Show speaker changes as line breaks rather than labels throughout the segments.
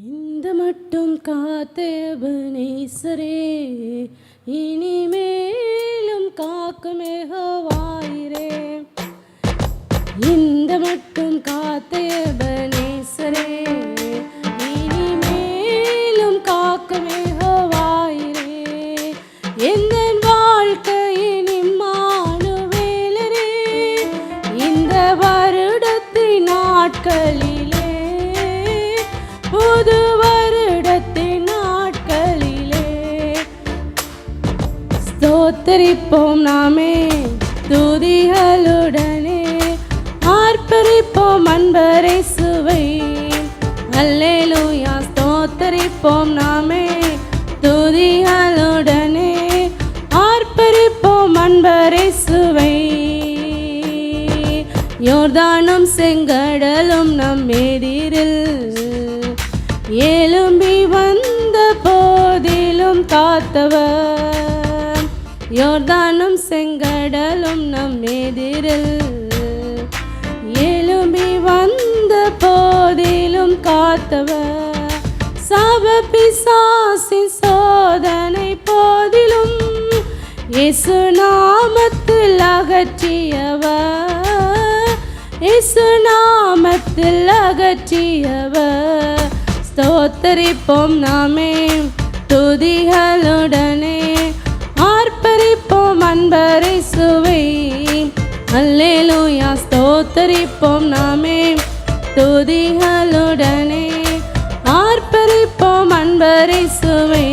இந்த மட்டும் காத்தேபனேசரே இனிமேலும் காக்குமேகவாயிரே இந்த மட்டும் காத்தேபனேசரே இனிமேலும் காக்குமேகவாயிரே எந்த வாழ்க்கையின் இம்மானுவேலரே இந்த வருடத்தின் நாட்களில் ஸ்தோத்தரிப்போம் நாமே. துதிகளுடனே ஆர்ப்பரிப்போம் அன்பரை சுவை அல்லேலூயா ஸ்தோத்தரிப்போம் நாமே. துதிகளுடனே ஆர்ப்பரிப்போம் அன்பரை சுவை யோர்தானும் செங்கடலும் நம் எதிரில் எழும்பி வந்த போதிலும் காத்தவர். யோர்தானும் செங்கடலும் நம் எதிரில். எழும்பி வந்த போதிலும் காத்தவர் சாப பிசாசின் சோதனை போதிலும் இயேசு நாமத்தில் அகற்றியவர். இயேசு நாமத்தில் அகற்றியவர். ஸ்தோத்தரிப்போம் நாமே துதிகளுடனே. அல்லேலூயா ஸ்தோத்தரிப்போம் நாமே. துதிகளுடனே ஆர்ப்பரிப்போம் அன்பரை சுவை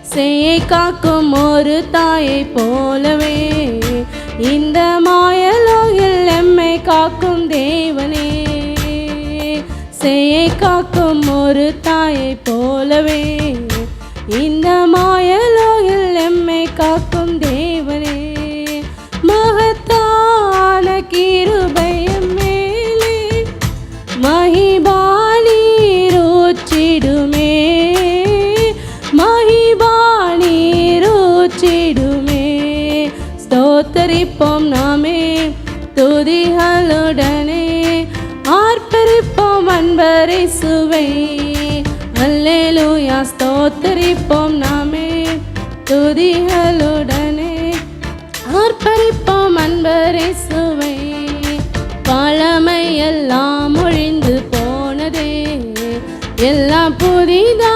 செய்யை காக்கும் ஒரு தாயை போலவே. இந்த மாயலோகில் எம்மை காக்கும் தேவனே. செய்யை காக்கும் ஒரு தாயை போலவே. இந்த மாயலோகில் எம்மை காக்கும் ஸ்தோத்தரிப்போம் நாமே. துதிகளுடனே ஆர்ப்பரிப்போம் அன்பரை சுவை அல்லேலூயா ஸ்தோத்தரிப்போம் நாமே. துதிகளுடனே ஆர்ப்பரிப்போம் அன்பரை சுவை பழமை எல்லாம் ஒழிந்து போனதே. எல்லாம் புதிதாக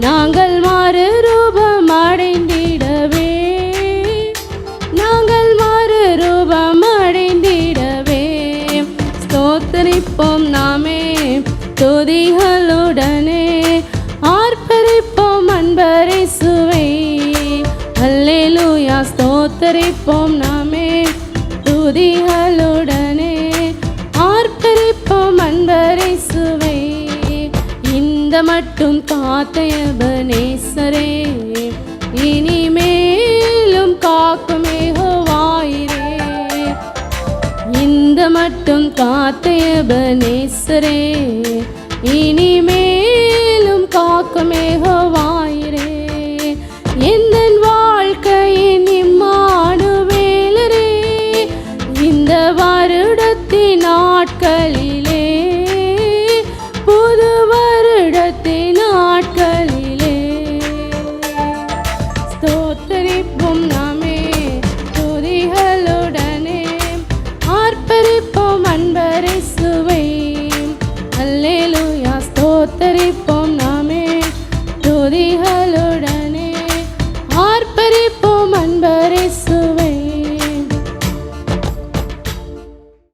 நாங்கள் மாறு ரூபம் அடைந்திடவே. நாங்கள் மாறு ரூபம் அடைந்திடவே. ஸ்தோத்தரிப்போம் நாமே துதிகளுடனே. ஆர்ப்பரிப்போம் அன்பரை சுவை அல்லேலூயா ஸ்தோத்தரிப்போம் நாமே துதிகள் மட்டும் காத்தயபனேசரே இனிமேலும் காக்குமே காக்குமேகவாயிரே இந்த மட்டும் காத்தயபனேசரே இனிமேலும் காக்குமே காக்குமேகவாயிரே the hell